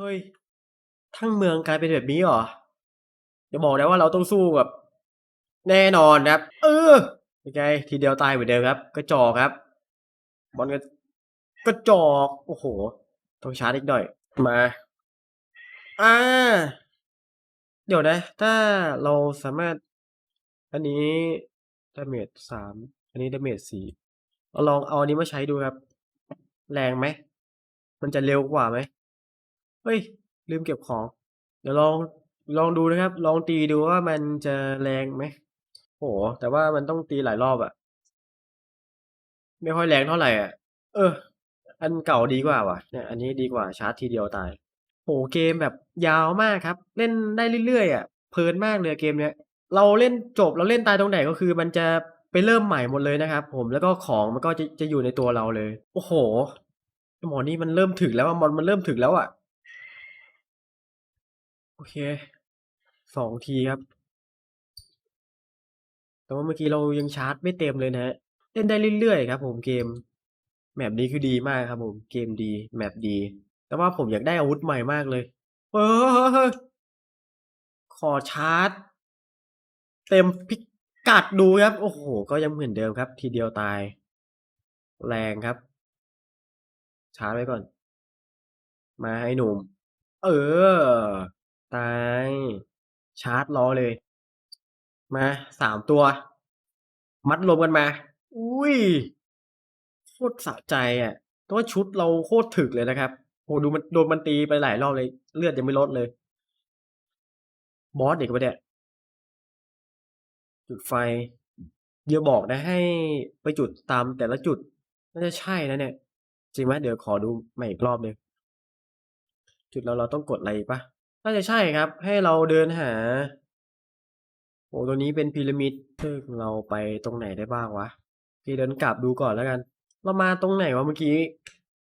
เฮ้ย ทั้งเมืองกลายเป็นแบบนี้เหรอจะบอกนะว่าเราต้องสู้กับ แน่นอนครับ เออยังไงทีเดียวตายเหมือนเดิมครับกระจอกครับบอลก็กระจอกโอ้โห ต้องชาร์จอีกหน่อย มา อ่า เดี๋ยวนะ ถ้าเราสามารถ อันนี้ดาเมจสามอันนี้ดาเมจสี่เราลองเอาอันนี้มาใช้ดูครับ แรงไหม มันจะเร็วกว่าไหม ฮ้ย ลืมเก็บของ เดี๋ยวลองลองดูนะครับ ลองตีดูว่ามันจะแรงไหมโห แต่ว่ามันต้องตีหลายรอบอะไม่ค่อยแรงเท่าไหร่อะเออ อันเก่าดีกว่าว่ะเนี่ยอันนี้ดีกว่าชาร์จทีเดียวตาย โหเกมแบบยาวมากครับ เล่นได้เรื่อยๆอะเพลินมากเลยเกมเนี้ยเราเล่นจบเราเล่นตายตรงไหนก็คือ มันจะไปเริ่มใหม่หมดเลยนะครับ ผมแล้วก็ของมันก็จะจะอยู่ในตัวเราเลย โอ้โหหมอนี่มันเริ่มถึกแล้วมอนมันเริ่มถึกแล้วอะ โอเค สองทีครับ แต่ว่าเมื่อกี้เรายังชาร์จไม่เต็มเลยนะฮะ เล่นได้เรื่อยๆครับผมเกม แมปนี้คือดีมากครับผมเกมดี แมปดี แต่ว่าผมอยากได้อาวุธใหม่มากเลย เออ ขอชาร์จ เต็มพิกัดดูครับ โอ้โห ก็ยังเหมือนเดิมครับ ทีเดียวตาย แรงครับ ชาร์จไว้ก่อน มาให้หนุ่ม เออ ตาย ชาร์จรอเลย มาสามตัว มัดรวมกันมา อุ้ยโคตรสะใจอะแต่ว่าชุดเราโคตรถึกเลยนะครับโหดูมันโดนมันตีไปหลายรอบเลย เลือดยังไม่ลดเลย บอสเด็กปะเนี่ยจุดไฟอย่าบอกนะให้ไปจุดตามแต่ละจุดน่าจะใช่นะเนี่ย จริงไหมเดี๋ยวขอดูใหม่อีกรอบหนึ่งจุดเราเราต้องกดอะไรปะ น่าจะใช่ครับ ให้เราเดินหา โอ้ตัวนี้เป็นพีระมิดซึ่งเราไปตรงไหนได้บ้างวะพี่เดินกลับดูก่อนแล้วกัน เรามาตรงไหนวะเมื่อกี้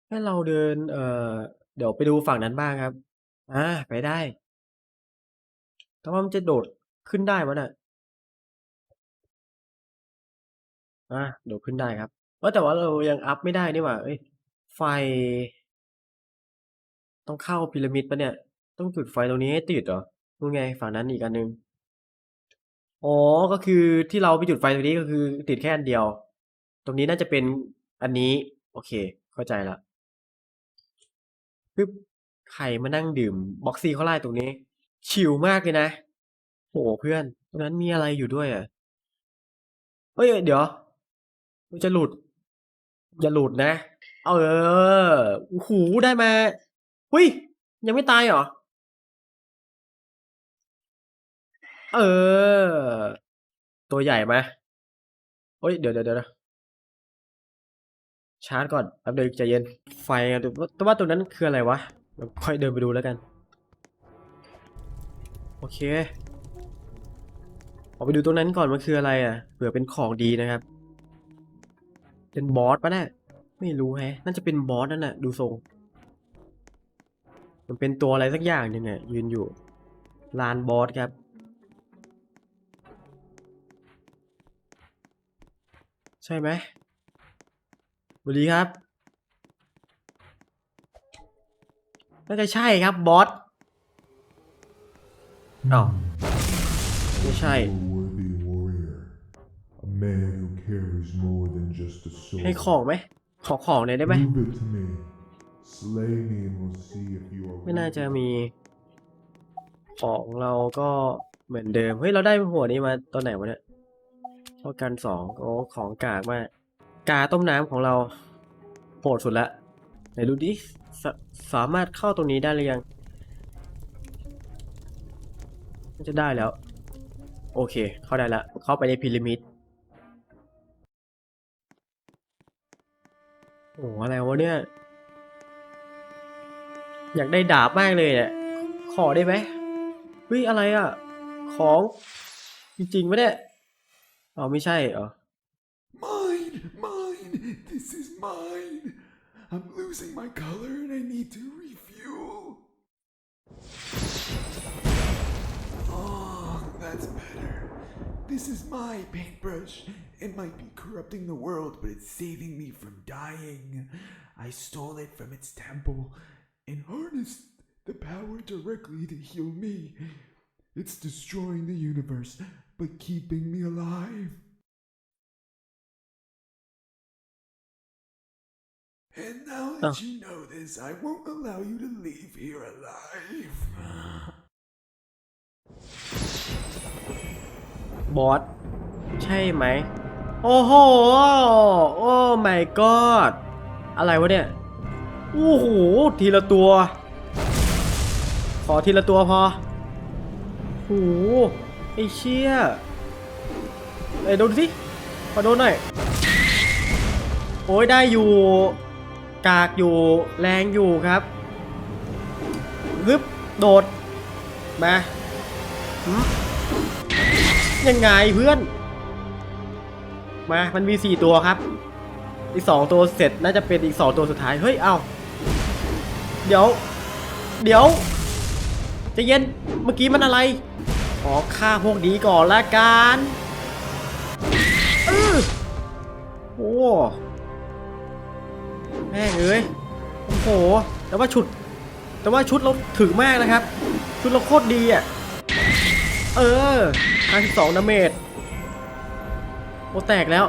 ให้เราเดิน เอ่อ เดี๋ยวไปดูฝั่งนั้นบ้างครับ อ่า ไปได้ แต่ว่ามันจะโดดขึ้นได้วะน่ะอ่าโดดขึ้นได้ครับว่าแต่ว่าเรายังอัพไม่ได้นี่หว่า เอ้ย ไฟ ต้องเข้าพีระมิดปะเนี่ย ต้องจุดไฟตรงนี้ให้ติดเหรอนู่นไงฝั่งนั้นอีกอันหนึ่งอ๋อ ก็คือที่เราไปจุดไฟตรงนี้ก็คือติดแค่อันเดียว ตรงนี้น่าจะเป็นอันนี้ โอเค เข้าใจละปึ๊บใครมานั่งดื่มบ็อกซี่เขาไล่ตรงนี้ ชิลมากเลยนะ โหเพื่อน ตรงนั้นมีอะไรอยู่ด้วยอะเฮ้ย เดี๋ยวมันจะหลุด อย่าหลุดนะ เออโอ้โหได้มาหุ้ย ยังไม่ตายเหรอ เออ ตัวใหญ่ไหมเฮ้ย เดี๋ยวเดี๋ยวเดี๋ยวชาร์จก่อนแป๊บเดียวใจเย็น ไฟอะแต่ว่าแต่ว่าตัวนั้นคืออะไรวะเดี๋ยวค่อยเดินไปดูแล้วกัน โอเคออกไปดูตรงนั้นก่อนมันคืออะไรอะ เผื่อเป็นของดีนะครับ เป็นบอสปะเนี่ยไม่รู้แฮะ น่าจะเป็นบอสนั่นแหละดูทรง มันเป็นตัวอะไรสักอย่างหนึ่งอะยืนอยู่ ลานบอสครับ ใช่ไหมสวัสดีครับ น่าจะใช่ครับบอสอ้าวไม่ใช่ A worthy warrior, a man who carries more than just a sword. ให้ของไหม ขอของหน่อยได้ไหม Prove it to me. Slay me and we'll see if you are ไม่น่าจะ worthy. มี ของเราก็เหมือนเดิม เฮ้ย เราได้หัวนี้มาตอนไหนวะเนี่ย เท่ากันสองโอ้ของกากมากกาต้มน้ำของเราโหดสุดละไหนดูดิสาสามารถเข้าตรงนี้ได้หรือยังจะได้แล้ว โอเค เข้าได้ละเข้าไปในพีระมิดโอ้อะไรวะเนี่ย อยากได้ดาบมากเลยเนี่ยขอได้ไหมเฮ้ยอะไรอะ ของจริงๆไหมเนี่ย อ๋อไม่ใช่เหรอ Mine! Mine! This is mine! I'm losing my color and I need to refuel. Oh, that's better. This is my paintbrush. It might be corrupting the world, but it's saving me from dying. I stole it from its temple and harnessed the power directly to heal me. It's destroying the universe, but keeping me alive. And now that Oh. you know this, I won't allow you to leave here alive. บอสใช่ไหม โอ้โห โอ้ my god อะไรวะเนี่ย โอ้โห ทีละตัว ขอทีละตัวพอโอ้โหไอ้เชี่ยไอ้โดนสิขอโดนหน่อย โอ้ยได้อยู่ กากอยู่แรงอยู่ครับฮึบโดด มายังไงเพื่อน มา มันมีสี่ตัวครับ อีกสองตัวเสร็จน่าจะเป็นอีกสองตัวสุดท้าย เฮ้ย เอา เดี๋ยว เดี๋ยวจะเย็น เมื่อกี้มันอะไร ขอฆ่าพวกนี้ก่อนละกันอื้อโอ้แม่เอ้ยโอ้โห แต่ว่าชุด แต่ว่าชุดเราถึงมากนะครับ ชุดเราโคตรดีอะ เออ52ดาเมจโอแตกแล้ว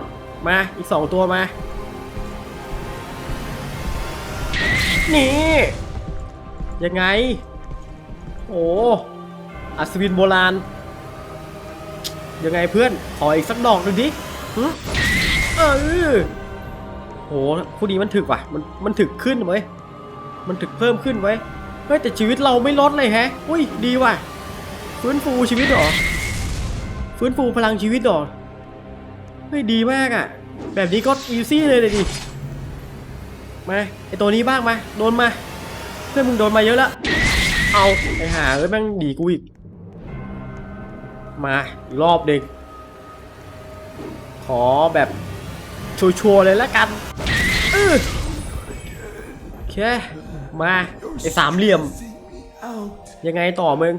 มา อีก2ตัวมา นี่ ยังไง โอ้ อัศวินโบราณ ยังไงเพื่อน ขออีกสักดอกหนึ่งดิหึเออโหคู่นี้มันถึกว่ะ มันมันถึกขึ้นไว้มันถึกเพิ่มขึ้นไว้เฮ้ยแต่ชีวิตเราไม่ลดเลยแฮะ อุ้ยดีว่ะ ฟื้นฟูชีวิตหรอ ฟื้นฟูพลังชีวิตหรอ เฮ้ยดีมากอะ่ะ แบบนี้ก็อีซี่เลยเลยดิ มาไอตัวนี้บ้างมา โดนมา เพื่อนมึงโดนมาเยอะแล้วเอาไอหาเอ้ยแม่งดีกูอีก มาอีกรอบหนึ่งขอแบบชัวร์ๆเลยแล้วกันโอเค มาไอสามเหลี่ยม ยังไงต่อมึง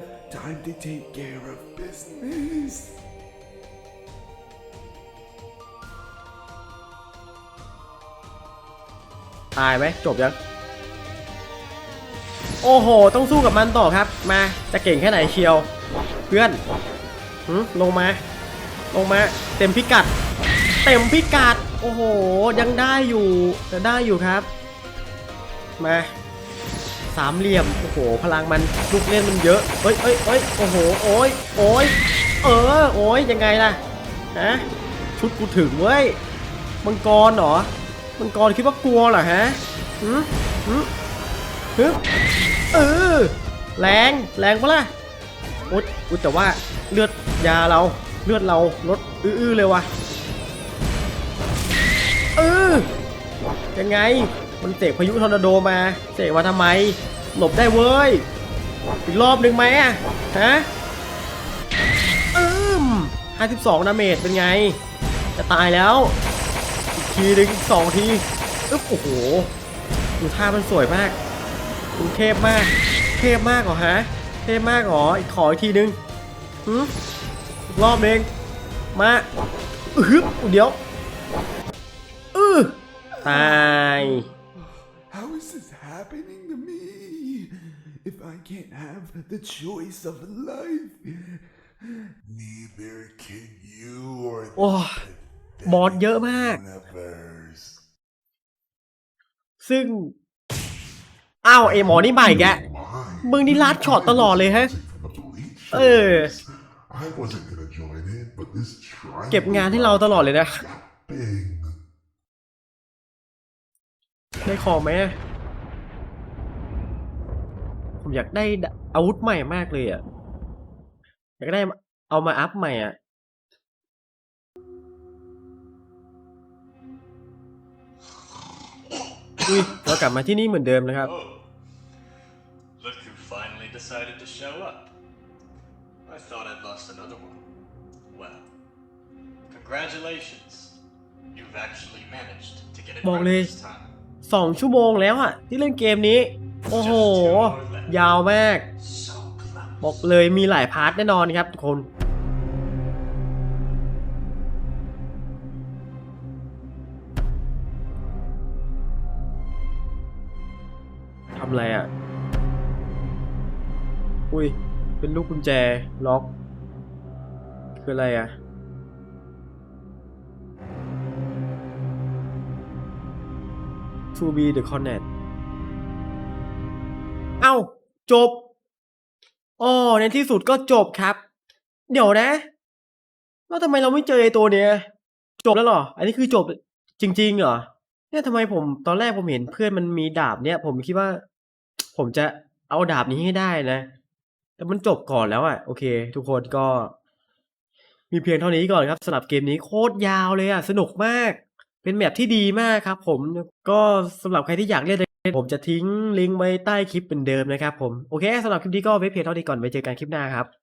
ตายไหมจบยัง โอ้โห ต้องสู้กับมันต่อครับ มาจะเก่งแค่ไหนเชียว เพื่อน ลงมา ลงมา เต็มพิกัด เต็มพิกัด โอ้โห ยังได้อยู่จะได้อยู่ครับ มาสามเหลี่ยม โอ้โห พลังมันลูกเล่นมันเยอะเฮ้ยเฮ้ยเฮ้ยโอ้โห โอ้ยโอ้ยเออ โอ้ยยังไงล่ะ ฮะ ชุดกูถึงเว้ย มังกรเหรอ มังกรคิดว่ากลัวเหรอฮะหืมหืมฮึเออ แรง แรงปะล่ะ อ๊ยอุ๊ยแต่ว่าเลือดยาเราเลือดเราลดอื้อๆเลยว่ะเออยังไง มันเสกพายุทอร์นาโดมาเสกมาทำไม หลบได้เว้ย อีกรอบหนึ่งไหมอะฮะอืม52ดาเมจเป็นไง จะตายแล้ว อีกทีหนึ่งอีกสองทีอึ๊บโอ้โห ดูท่ามันสวยมากดูเทพมาก เทพมากเหรอฮะ เทพมากเหรออีกขออีกทีหนึ่งหืมอีกรอบหนึ่งมาอึ๊บเดี๋ยวอือตาย How is this happening to me? If I can't have the choice of life, neither can you or โอ้ยบอสเยอะมาก universe. ซึ่ง อ้าวไอหมอนี่ใหม่แกมึงนี่ลัดช็อตตลอดเลยฮะ เออ I wasn't gonna join in, but this triangle เก็บงานให้เราตลอดเลยนะ big. ได้ของไหมอะผมอยากได้อาวุธใหม่มากเลยอะ อยากได้เอามาอัพใหม่อะ อุ้ยเรากลับมาที่นี่เหมือนเดิมนะครับ Oh, look who finally decided to show up. I thought I'd lost another one. Well, congratulations. You've actually managed to get it บอก right เลย this time. สองชั่วโมงแล้วอะที่เล่นเกมนี้ โอ้โห ยาวมาก So close. บอกเลยมีหลายพาร์ทแน่นอนครับทุกคน ทำอะไรอะ อุ้ย เป็นลูกกุญแจล็อก คืออะไรอะ to be the cornet เอ้า จบอ๋อในที่สุดก็จบครับ เดี๋ยวนะ แล้วทำไมเราไม่เจอไอ้ตัวเนี้ย จบแล้วเหรอ อันนี้คือจบจริง ๆ เหรอ เนี่ยทำไมผมตอนแรกผมเห็นเพื่อนมันมีดาบเนี่ย ผมคิดว่า ผมจะเอาดาบนี้ให้ได้นะ แต่มันจบก่อนแล้วอะโอเค ทุกคนก็ มีเพียงเท่านี้ก่อนครับสำหรับเกมนี้โคตรยาวเลยอะสนุกมาก เป็นแมปที่ดีมากครับ ผมก็สำหรับใครที่อยากเล่นผมจะทิ้งลิงก์ไว้ใต้คลิปเป็นเดิมนะครับผม โอเคสำหรับคลิปนี้ก็ไว้เพียงเท่านี้ก่อนไว้เจอกันคลิปหน้าครับ